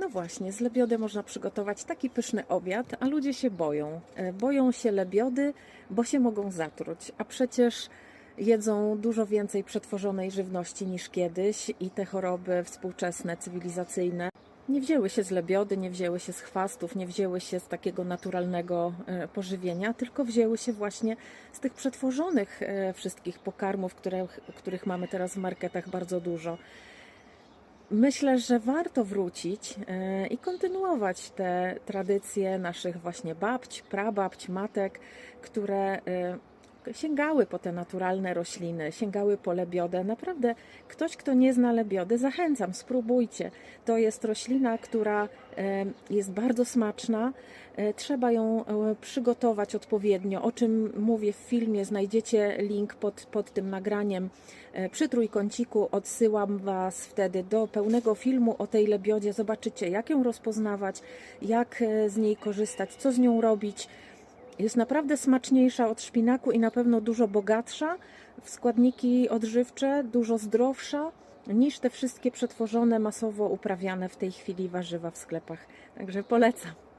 No właśnie, z lebiody można przygotować taki pyszny obiad, a ludzie się boją. E, Boją się lebiody, bo się mogą zatruć, a przecież jedzą dużo więcej przetworzonej żywności niż kiedyś i te choroby współczesne, cywilizacyjne nie wzięły się z lebiody, nie wzięły się z chwastów, nie wzięły się z takiego naturalnego e, pożywienia, tylko wzięły się właśnie z tych przetworzonych e, wszystkich pokarmów, których, których mamy teraz w marketach bardzo dużo. Myślę, że warto wrócić e, i kontynuować te tradycje naszych właśnie babć, prababć, matek, które e, sięgały po te naturalne rośliny, sięgały po lebiodę. Naprawdę ktoś, kto nie zna lebiody, zachęcam, spróbujcie. To jest roślina, która jest bardzo smaczna. E, Trzeba ją e, przygotować odpowiednio, o czym mówię w filmie. Znajdziecie link pod, pod tym nagraniem e, przy trójkąciku. Odsyłam Was wtedy do pełnego filmu o tej lebiodzie. Zobaczycie, jak ją rozpoznawać, jak z niej korzystać, co z nią robić. Jest naprawdę smaczniejsza od szpinaku i na pewno dużo bogatsza w składniki odżywcze, dużo zdrowsza niż te wszystkie przetworzone, masowo uprawiane w tej chwili warzywa w sklepach. Także polecam.